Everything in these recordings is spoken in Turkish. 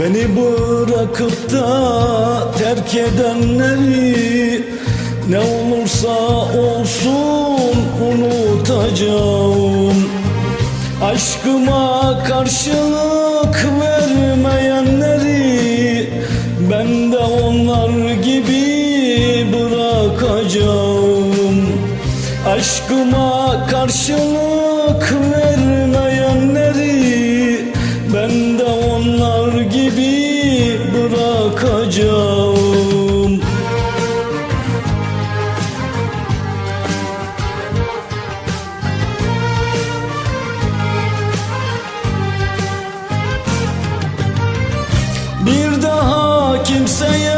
Beni bırakıp da terk edenleri Ne olursa olsun unutacağım. Aşkıma karşılık vermeyenleri Ben de onlar gibi bırakacağım. Aşkıma karşılık kimseye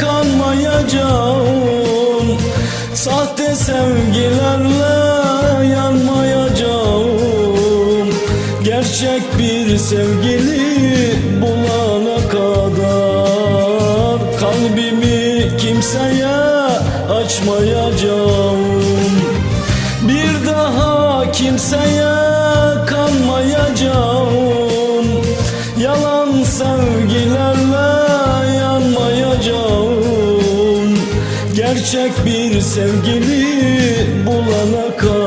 kanmayacağım. Sahte sevgilerle yanmayacağım. Gerçek bir sevgili bulana kadar Kalbimi kimseye açmayacağım. Bir daha kimseye Gerçek bir sevgili bulana kadar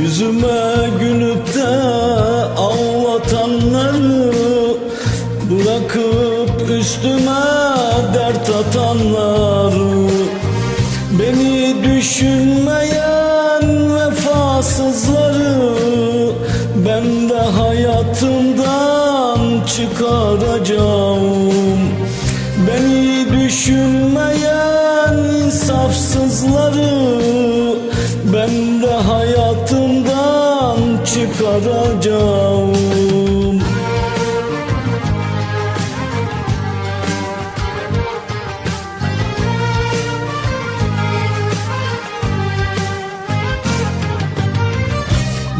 Yüzüme gülüp de ağlatanları Bırakıp üstüme dert atanları Beni düşünmeyen vefasızları Ben de hayatımdan çıkaracağım çıkaracağım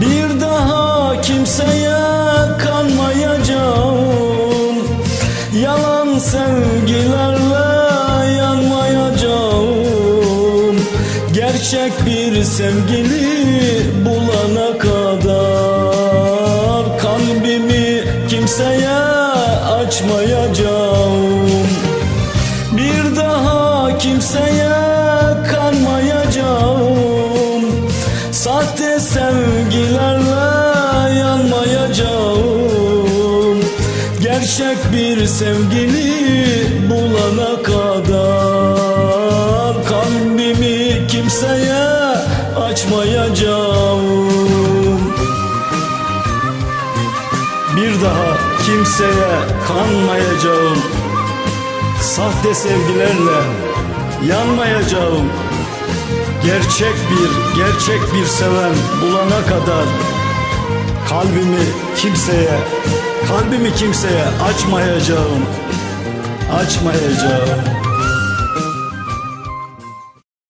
Bir daha kimseye kanmayacağım. Yalan sevgilerle yanmayacağım. Gerçek bir sevgili daha kimseye kanmayacağım. Sahte sevgilerle yanmayacağım. Gerçek bir sevgili bulana kadar Kalbimi kimseye açmayacağım. Bir daha kimseye kanmayacağım Sahte sevgilerle yanmayacağım. Gerçek bir, gerçek bir seven bulana kadar Kalbimi kimseye, kalbimi kimseye açmayacağım. Açmayacağım